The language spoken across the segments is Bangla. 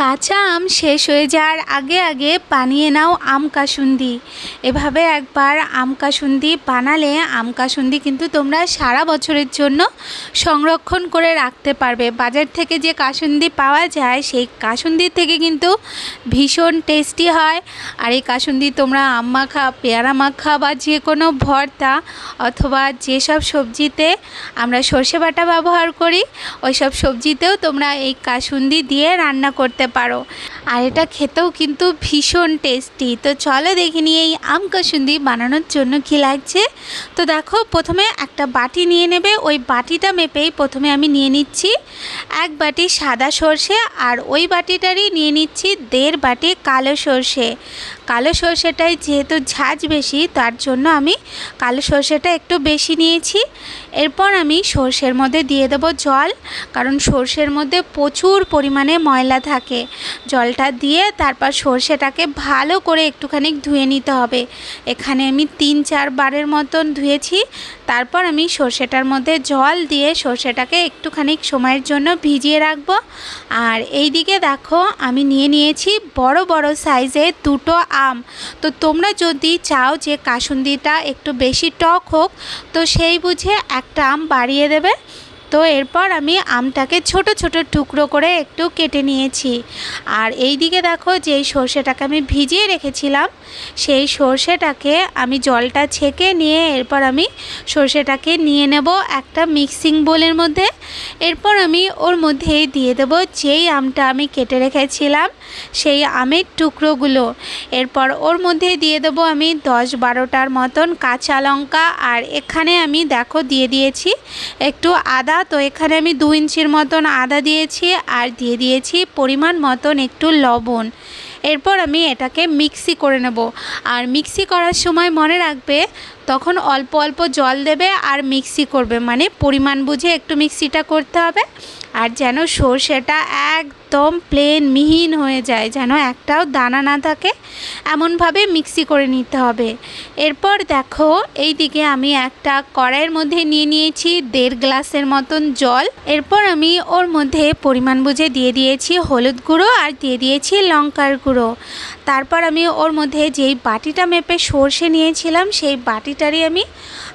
কাঁচা আম শেষ হয়ে যাওয়ার আগে আগে বানিয়ে নাও আম কাসুন্দি। এভাবে একবার আম কাসুন্দি বানালে আম কাসুন্দি কিন্তু তোমরা সারা বছরের জন্য সংরক্ষণ করে রাখতে পারবে। বাজার থেকে যে কাসুন্দি পাওয়া যায়, সেই কাসুন্দির থেকে কিন্তু ভীষণ টেস্টি হয়। আর এই কাসুন্দি তোমরা আম মাখা, পেয়ারা মাখা বা যে কোনো ভর্তা অথবা যেসব সবজিতে আমরা সর্ষে বাটা ব্যবহার করি ওই সব সবজিতেও তোমরা এই কাসুন্দি দিয়ে রান্না করতে পারো। আর এটা খেতেও কিন্তু ভীষণ টেস্টি তো চলো দেখে নিয়ে এই আম কাসুন্দি বানানোর জন্য কী লাগছে। তো দেখো, প্রথমে একটা বাটি নিয়ে নেবে। ওই বাটিটা মেপেই প্রথমে আমি নিয়ে নিচ্ছি এক বাটি সাদা সর্ষে আর ওই বাটিটারই নিয়ে নিচ্ছি দেড় বাটি কালো সর্ষে। কালো সর্ষেটাই যেহেতু ঝাঁজ বেশি, তার জন্য আমি কালো সর্ষেটা একটু বেশি নিয়েছি। এরপর আমি সর্ষের মধ্যে দিয়ে দেবো জল, কারণ সর্ষের মধ্যে প্রচুর পরিমাণে ময়লা থাকে। জলটা দিয়ে তারপর সর্ষেটাকে ভালো করে একটুখানি ধুয়ে নিতে হবে। এখানে আমি তিন চার বারের মতন ধুয়েছি। তারপর আমি সর্ষেটার মধ্যে জল দিয়ে সর্ষেটাকে একটুখানি সময়ের জন্য ভিজিয়ে রাখব। আর এই দিকে দেখো, আমি নিয়ে নিয়েছি বড় বড় সাইজের দুটো আম। তো তোমরা যদি চাও যে কাসুন্দিটা একটু বেশি টক হোক, তো সেই বুঝে একটা আম বাড়িয়ে দেবে। তো এরপর আমি আমটাকে ছোট ছোট টুকরো করে একটু কেটে নিয়েছি। আর এই দিকে দেখো যে সর্ষেটাকে আমি ভিজিয়ে রেখেছিলাম। সেই সর্ষেটাকে আমি জলটা ছেঁকে নিয়ে এরপর আমি সর্ষেটাকে নিয়ে নেব একটা মিক্সিং বোলের মধ্যে। এরপর আমি ওর মধ্যেই দিয়ে দেব যেই আমটা আমি কেটে রেখেছিলাম সেই আমের টুকরোগুলো। এরপর ওর মধ্যে দিয়ে দেবো আমি দশ বারোটার মতন কাঁচা লঙ্কা আর এখানে আমি দেখো দিয়ে দিয়েছি একটু আদা। তো এখানে আমি দু ইঞ্চির মতন আদা দিয়েছি আর দিয়ে দিয়েছি পরিমাণ মতন একটু লবণ। এরপর আমি এটাকে মিক্সি করে নেব। আর মিক্সি করার সময় মনে রাখবে তখন অল্প অল্প জল দেবে আর মিক্সি করবে। মানে পরিমাণ বুঝে একটু মিক্সিটা করতে হবে। আর যেন সর্ষেটা একদম প্লেন মিহিন হয়ে যায়, যেন একটাও দানা না থাকে, এমনভাবে মিক্সি করে নিতে হবে। এরপর দেখো এই দিকে আমি একটা কড়াইয়ের মধ্যে নিয়ে নিয়েছি দেড় গ্লাসের মতন জল। এরপর আমি ওর মধ্যে পরিমাণ বুঝে দিয়ে দিয়েছি হলুদ গুঁড়ো আর দিয়ে দিয়েছি লঙ্কার গুঁড়ো। তারপর আমি ওর মধ্যে যেই বাটিটা মেপে সর্ষে নিয়েছিলাম, সেই বাটিটারই আমি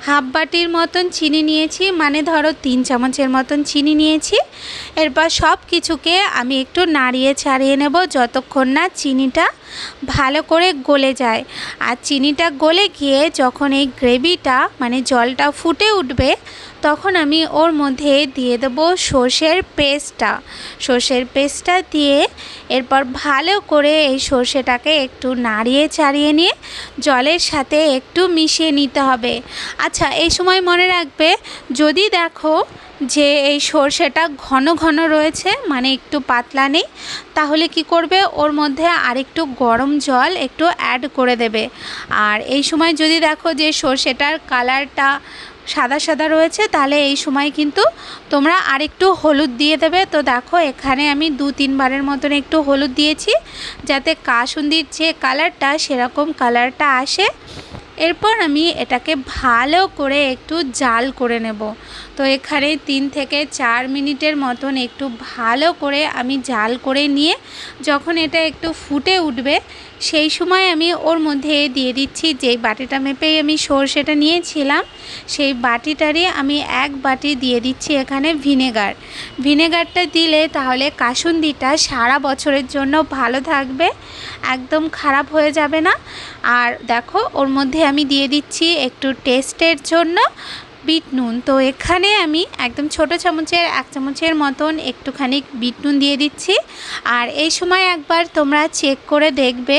হাফ বাটির মতন চিনি নিয়েছি মানে ধরো তিন চামচের মতন চিনি নিয়েছি। এরপর সব কিছুকে আমি একটু নাড়িয়ে ছাড়িয়ে নেব যতক্ষণ না চিনিটা ভালো করে গলে যায়। আর চিনিটা গলে গিয়ে যখন এই গ্রেভিটা মানে জলটা ফুটে উঠবে তখন আমি ওর মধ্যে দিয়ে দেবো সর্ষের পেস্টটা। সর্ষের পেস্টটা দিয়ে এরপর ভালো করে এই সর্ষেটাকে একটু নাড়িয়ে চাড়িয়ে নিয়ে জলের সাথে একটু মিশিয়ে নিতে হবে। আচ্ছা এই সময় মনে রাখবে, যদি দেখো যে এই সর্ষেটা ঘন ঘন রয়েছে মানে একটু পাতলা নেই, তাহলে কি করবে? ওর মধ্যে আরেকটু গরম জল একটু অ্যাড করে দেবে। আর এই সময় যদি দেখো যে সর্ষেটার কালারটা সাদা সাদা রয়েছে, তাহলে এই সময় কিন্তু তোমরা আরেকটু হলুদ দিয়ে দেবে। তো দেখো, এখানে আমি দু তিনবারের মতন একটু হলুদ দিয়েছি, যাতে কাসুন্দির যে কালারটা, সেরকম কালারটা আসে। এরপর আমি এটাকে ভালো করে একটু জাল করে নেব। তো এখানে তিন থেকে চার মিনিটের মতন একটু ভালো করে আমি জাল করে নিয়ে যখন এটা একটু ফুটে উঠবে, সেই সময় আমি ওর মধ্যে দিয়ে দিচ্ছি যেই বাটিটা মেপেই আমি সর্ষেটা নিয়েছিলাম, সেই বাটিটারই আমি এক বাটি দিয়ে দিচ্ছি এখানে ভিনেগার। ভিনেগারটা দিলে তাহলে কাসুন্দিটা সারা বছরের জন্য ভালো থাকবে, একদম খারাপ হয়ে যাবে না। আর দেখো, ওর মধ্যে আমি দিয়ে দিচ্ছি একটু টেস্টের জন্য বিট নুন তো এখানে আমি একদম ছোট চামচের, এক চামচের মতন একটুখানি বিট নুন দিয়ে দিচ্ছি। আর এই সময় একবার তোমরা চেক করে দেখবে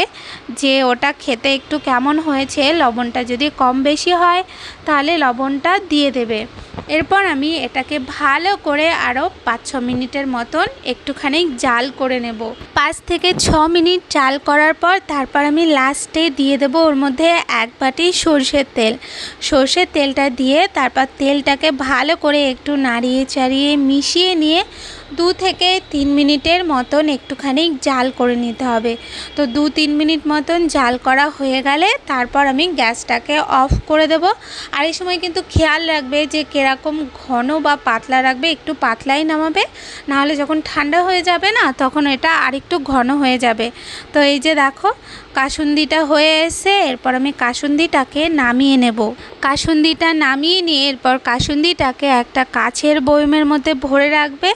যে ওটা খেতে একটু কেমন হয়েছে। লবণটা যদি কম বেশি হয়, তাহলে লবণটা দিয়ে দেবে। এরপর আমি এটাকে ভালো করে আরও পাঁচ ছ মিনিটের মতন একটুখানি জাল করে নেব। পাঁচ থেকে ছ মিনিট জাল করার পর তারপর আমি লাস্টে দিয়ে দেব ওর মধ্যে এক বাটি সর্ষের তেল। সর্ষের তেলটা দিয়ে তারপর তেলটাকে ভালো করে একটু নাড়িয়ে চাড়িয়ে মিশিয়ে নিয়ে দু থেকে তিন মিনিটের মতন একটুখানি জাল করে নিতে হবে। তো দু তিন মিনিট মতন জাল করা হয়ে গেলে তারপর আমি গ্যাসটাকে অফ করে দেব। আর এই সময় কিন্তু খেয়াল রাখবে যে কীরকম ঘন বা পাতলা রাখবে, একটু পাতলাই নামাবে, নাহলে যখন ঠান্ডা হয়ে যাবে না, তখন এটা আরেকটু ঘন হয়ে যাবে। তো এই যে দেখো, কাসুন্দিটা হয়ে এসে এরপর আমি কাসুন্দিটাকে নামিয়ে নেব। কাসুন্দিটা নামিয়ে নিয়ে এরপর কাসুন্দিটাকে একটা কাছের বয়মের মধ্যে ভরে রাখবে।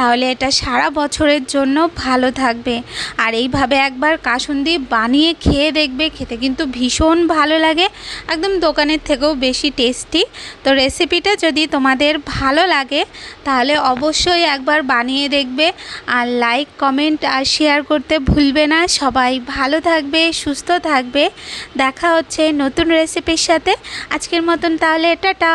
তাহলে এটা সারা বছরের জন্য ভালো থাকবে। আর এইভাবে একবার কাসুন্দি বানিয়ে খেয়ে দেখবে, খেতে কিন্তু ভীষণ ভালো লাগে। একদম দোকানের থেকেও বেশি টেস্টি। তো রেসিপিটা যদি তোমাদের ভালো লাগে, তাহলে অবশ্যই একবার বানিয়ে দেখবে। আর লাইক, কমেন্ট আর শেয়ার করতে ভুলবে না। সবাই ভালো থাকবে, সুস্থ থাকবে। দেখা হচ্ছে নতুন রেসিপির সাথে। আজকের মতন তাহলে টাটা।